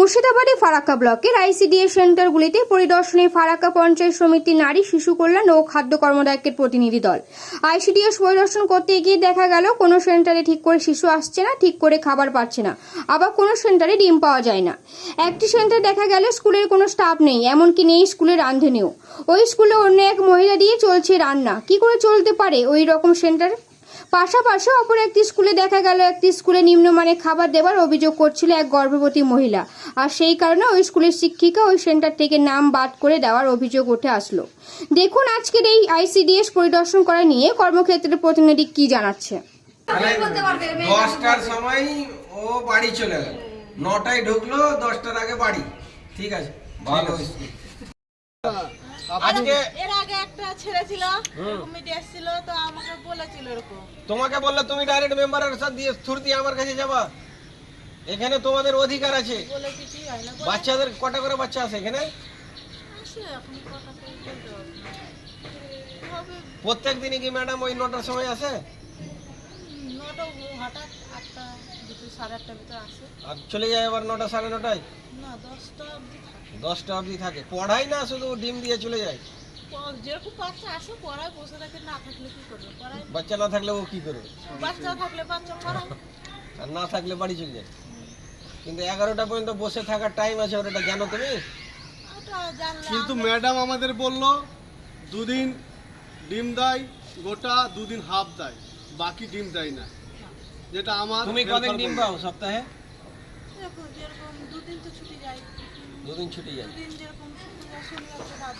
মুর্শিদাবাদে ফারাক্কা ব্লকের আইসিডিএস সেন্টারগুলিতে পরিদর্শনে ফারাক্কা পঞ্চায়েত সমিতির নারী, শিশু কল্যাণ ও খাদ্য কর্মদায়কের প্রতিনিধি দল। আইসিডিএস পরিদর্শন করতে গিয়ে দেখা গেল, কোনো সেন্টারে ঠিক করে শিশু আসছে না, ঠিক করে খাবার পাচ্ছে না। আবার কোনো সেন্টারে ডিম পাওয়া যায় না। একটি সেন্টার দেখা গেল, স্কুলের কোনো স্টাফ নেই, এমনকি নেই স্কুলের রাঁধুনিও। ওই স্কুলে অন্য এক মহিলা দিয়ে চলছে রান্না। কি করে চলতে পারে ওই রকম সেন্টার? পাশাপাশি অপর একটি স্কুলে দেখা গেল একটি স্কুলে নিম্নমানের খাবার দেওয়ার অভিযোগ করছিল এক গর্ভবতী মহিলা। আর সেই কারণে ওই স্কুলের শিক্ষিকা ওই সেন্টার থেকে নাম বাদ করে দেওয়ার অভিযোগ উঠে আসলো। দেখুন আজকের এই আইসিডিএস পরিদর্শন করা নিয়ে কর্মক্ষেত্রের প্রতিনিধি কি জানাচ্ছে। দশটার সময় ও বাড়ি চলে গেল। নটায় ঢুকলো দশটার আগে বাড়ি। ঠিক আছে? ভালো আজকে আগে একটা ছেলে ছিল কমিটি এসেছিল তো আমাকে বলেছিল এরকম। তোমাকে বললে তুমি ডাইরেক্ট মেম্বারের সাথে দিয়ে থ্রু দিয়ে আমার কাছে যাবা। এখানে তোমাদের অধিকার আছে। বাচ্চাদের কটা করে বাচ্চা আছে এখানে? প্রত্যেক দিনই কি ম্যাডাম ওই নটার সময় আসে? হঠাৎ আটটা সাড়ে আটটার ভিতরে আসে। আর চলে যায় আবার নটা সাড়ে নটায়? না দশটা অবধি থাকে। দশটা অবধি থাকে। পড়াই না শুধু ডিম দিয়ে চলে যায়? যেরকম বাচ্চা আসে পড়ায় বসে থাকে না থাকলে কি করবে? পড়ায় বাচ্চা না থাকলে ও কি করবে? বাচ্চা থাকলে বাচ্চা পড়ায়। আর না থাকলে বাড়ি চলে যায়। কিন্তু এগারোটা পর্যন্ত বসে থাকার টাইম আছে ওটা জানো তুমি? ওটা জানলে কিন্তু আমরা- ম্যাডাম আমাদের বলল দুদিন ডিম দেয় গোটা দুদিন হাফ দেয় বাকি ডিম দেয় না। যেটা আমার তুমি কদিন ডিম পাও সপ্তাহে? দেখো যেরকম দুদিন তো ছুটি যায়। দুদিন ছুটি যায়। দুদিন যেরকম শুক্রবার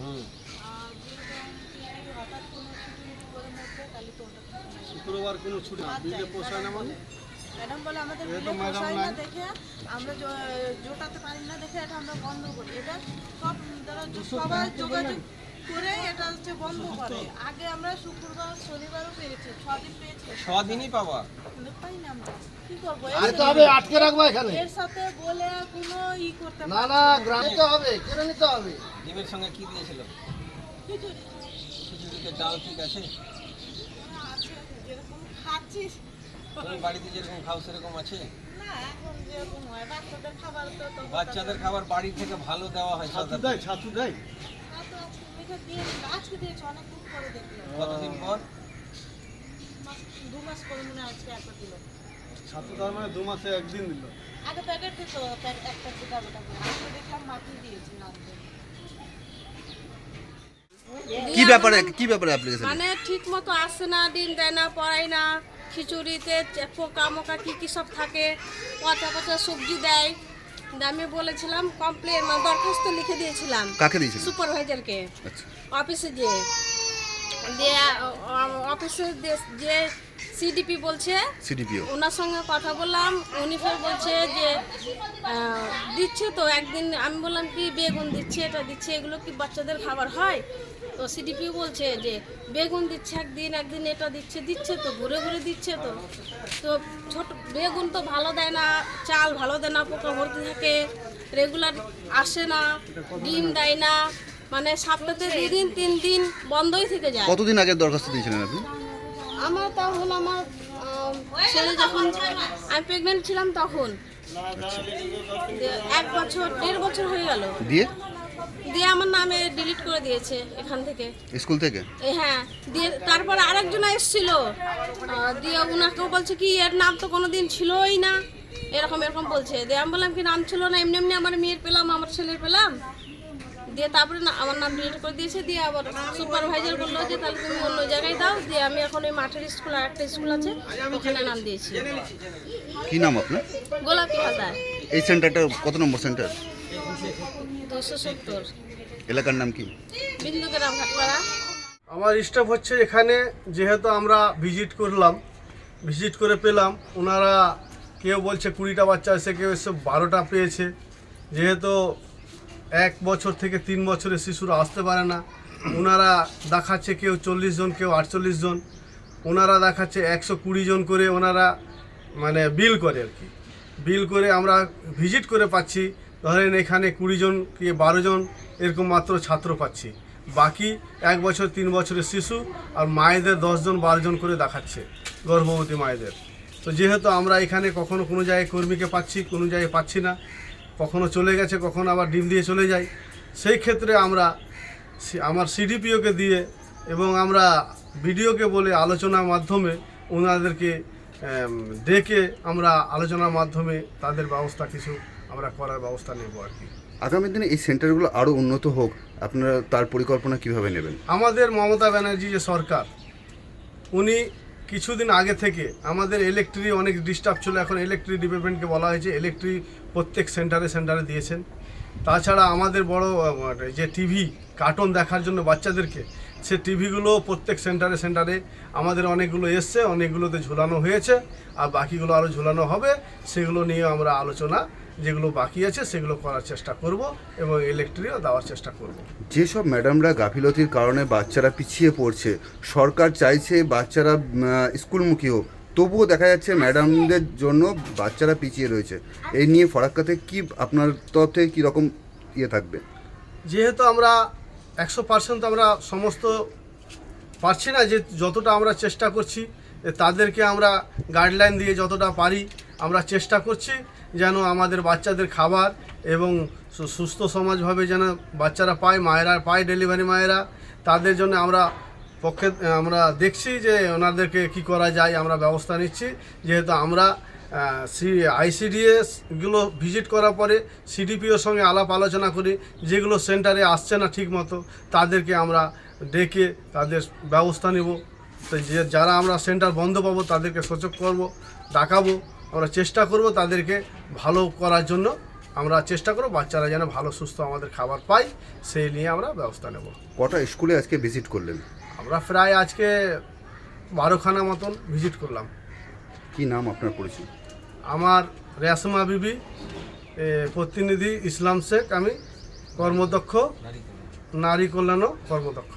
হুম। হঠাৎ কোনো ছুটি মুটি করে মধ্যে তাহলে তো ওটা ছুটি নেই। শুক্রবার কোনো ছুটি না বিলে পোষায় না মানে? ম্যাডাম বলে আমাদের বিলে পোষায় না দেখে আমরা জোটাতে পারি না দেখে এটা আমরা বন্ধ করি। এটা সব যারা সবাই যোগাযোগ করে এটা হচ্ছে বন্ধ করে। আগে আমরা শুক্রবার শনিবারও পেয়েছি ছদিন পেয়েছি। ছদিনই কিন্তু পাই না আমরা? কি করব? আরে তো হবে আটকে রাখব এখানে। এর সাথে বলে কোনো ই করতে না না গ্রামে তো হবে কেন নিতে হবে। ডিমের সঙ্গে কি দিয়েছিল? কিছু খিচুড়িতে ডাল ঠিক আছে? আছে যেরকম খাচ্ছিস। তুমি বাড়িতে যেরকম খাও সেরকম আছে? হয় বাচ্চাদের খাবার তো তো বাচ্চাদের খাবার বাড়ি থেকে ভালো দেওয়া হয় ছাতু দেয় ছাতু দেয়। তা তো আজকে মেঘে দিয়ে আজকে দিয়েছে অনেক দিন করে দেখল কতদিন পর? দু মাস করে মনে আজকে একটা দিল। ছাতু তার মানে দু মাসে একদিন দিল? আগে প্যাকেট দিত একটা দিতা গোটা করে আজকে দেখলাম মাটি দিয়েছে রাখবে কি ব্যাপারে কি ব্যাপারে অ্যাপ্লিকেশন মানে ঠিক মতো আসে না দিন দেয় না পড়ায় না। খিচুড়িতে পোকা মোকা কী কী সব থাকে। পচা পচা সবজি দিয়ে। আমি বলেছিলাম কমপ্লেন মানে দরখাস্ত লিখে দিয়েছিলাম কাকে দিয়েছিলেন? সুপারভাইজারকে আচ্ছা। অফিসে যে দিয়ে আ- আ- অফিসে যে- সিডিপি বলছে সিডিপিও ওনার সঙ্গে কথা বললাম উনি ফের বলছে যে দিচ্ছে তো একদিন আমি বললাম কি বেগুন দিচ্ছে এটা দিচ্ছে এগুলো কি বাচ্চাদের খাবার হয়? তো সিডিপিও বলছে যে বেগুন দিচ্ছে একদিন একদিন এটা দিচ্ছে দিচ্ছে তো ঘুরে ঘুরে দিচ্ছে তো। তো ছোট বেগুন তো ভালো দেয় না চাল ভালো দেয় না পোকা ভর্তি থাকে রেগুলার আসে না ডিম দেয় না মানে সপ্তাহে দুই দিন তিন দিন বন্ধই থেকে যায়। কতদিন আগে দরখাস্ত দিয়েছিলেন আপনি? আমার তা হলো আমার ছেলে যখন আমি প্রেগনেন্ট ছিলাম তখন। এক বছর দেড় বছর হয়ে গেল। দিয়ে? দিয়ে আমার নামে ডিলিট করে দিয়েছে এখান থেকে। স্কুল থেকে? হ্যাঁ দিয়ে তারপর আরেকজন এসেছিল। দিয়ে উনাকেও বলছে কি এর নাম তো কোনো দিন ছিলই না। এরকম এরকম বলছে। দিয়ে আমি বললাম কি নাম ছিল না এমনি এমনি আমার মেয়ের পেলাম আমার ছেলের পেলাম। দিয়ে তারপরে না আমার নাম ডিলিট করে দিয়েছে দিয়ে আবার সুপারভাইজার বলল যে তাহলে তুমি অন্য জায়গায় দাও দিয়ে আমি এখন ওই মাঠের স্কুল আর একটা স্কুল আছে ওখানে নাম দিয়েছি। কি নাম আপনার? গোলাপি হাজার এই সেন্টারটা কত নম্বর সেন্টার? দুশো সত্তর। এলাকার নাম কি? বিন্দুগ্রাম ঘাটপাড়া। আমার স্টাফ হচ্ছে এখানে যেহেতু আমরা ভিজিট করলাম ভিজিট করে পেলাম ওনারা কেউ বলছে কুড়িটা বাচ্চা এসে কেউ এসে বারোটা পেয়েছে। যেহেতু এক বছর থেকে তিন বছরের শিশুরা আসতে পারে না। ওনারা দেখাচ্ছে কেউ চল্লিশ জন, কেউ আটচল্লিশ জন। ওনারা দেখাচ্ছে একশো কুড়ি জন করে ওনারা মানে বিল করে আর কি। বিল করে আমরা ভিজিট করে পাচ্ছি। ধরেন এখানে কুড়ি জন কি বারো জন এরকম মাত্র ছাত্র পাচ্ছি। বাকি এক বছর, তিন বছরের শিশু আর মায়েদের দশজন বারোজন করে দেখাচ্ছে গর্ভবতী মায়েদের। তো যেহেতু আমরা এখানে কখনো কোনো জায়গায় কর্মীকে পাচ্ছি, কোনো জায়গায় পাচ্ছি না কখনো চলে গেছে কখনো আবার ডিম দিয়ে চলে যায়। সেই ক্ষেত্রে আমরা আমার সিডিপিওকে দিয়ে এবং আমরা বিডিওকে বলে আলোচনার মাধ্যমে ওনাদেরকে ডেকে আমরা আলোচনার মাধ্যমে তাদের ব্যবস্থা কিছু আমরা করার ব্যবস্থা নেব আর কি। আগামী দিনে এই সেন্টারগুলো আরও উন্নত হোক আপনারা তার পরিকল্পনা কীভাবে নেবেন? আমাদের মমতা ব্যানার্জি যে সরকার উনি কিছুদিন আগে থেকে আমাদের ইলেকট্রিক অনেক ডিস্টার্ব ছিল। এখন ইলেকট্রিক ডিপার্টমেন্টকে বলা হয়েছে ইলেকট্রিক প্রত্যেক সেন্টারে সেন্টারে দিয়েছেন। তাছাড়া আমাদের বড় যে টিভি কার্টুন দেখার জন্য বাচ্চাদেরকে, সে টিভিগুলো প্রত্যেক সেন্টারে সেন্টারে আমাদের অনেকগুলো এসছে, অনেকগুলোতে ঝুলানো হয়েছে, আর বাকিগুলো আরও ঝুলানো হবে, সেগুলো নিয়ে আমরা আলোচনা যেগুলো বাকি আছে সেগুলো করার চেষ্টা করব এবং ইলেকট্রিকও দেওয়ার চেষ্টা করব। যেসব ম্যাডামরা গাফিলতির কারণে বাচ্চারা পিছিয়ে পড়ছে সরকার চাইছে বাচ্চারা স্কুলমুখী হোক তবুও দেখা যাচ্ছে ম্যাডামদের জন্য বাচ্চারা পিছিয়ে রয়েছে। এই নিয়ে ফরাক্কাতে কি আপনার তরফ থেকে কীরকম ইয়ে থাকবে? যেহেতু আমরা একশো পার্সেন্ট আমরা সমস্ত পারছি না যে যতটা আমরা চেষ্টা করছি তাদেরকে আমরা গাইডলাইন দিয়ে যতটা পারি আমরা চেষ্টা করছি যেন আমাদের বাচ্চাদের খাবার এবং সুস্থ সমাজভাবে যেন বাচ্চারা পায়, মায়েরা পায় ডেলিভারি মায়েরা, তাদের জন্য আমরা পক্ষে, আমরা দেখছি যে ওনাদেরকে কি করা যায়, আমরা ব্যবস্থা নিচ্ছি। যেহেতু আমরা সি আইসিডিএসগুলো ভিজিট করার পরে সিডিপিওর সঙ্গে আলাপ আলোচনা করি, যেগুলো সেন্টারে আসছে না ঠিক মতো তাদেরকে আমরা ডেকে তাদের ব্যবস্থা নেব। তো যে, যারা আমরা সেন্টার বন্ধ পাবো, তাদেরকে সচেত করব, ডাকাবো। আমরা চেষ্টা করব তাদেরকে ভালো করার জন্য। আমরা চেষ্টা করব বাচ্চারা যেন ভালো সুস্থ আমাদের খাবার পায় সেই নিয়ে আমরা ব্যবস্থা নেব। কটা স্কুলে আজকে ভিজিট করলেন? আমরা প্রায় আজকে বারোখানা মতন ভিজিট করলাম। কি নাম আপনার পরিচয়? আমার রেশমা বিবি প্রতিনিধি ইসলাম শেখ আমি কর্মদক্ষ নারী কল্যাণ কর্মদক্ষ।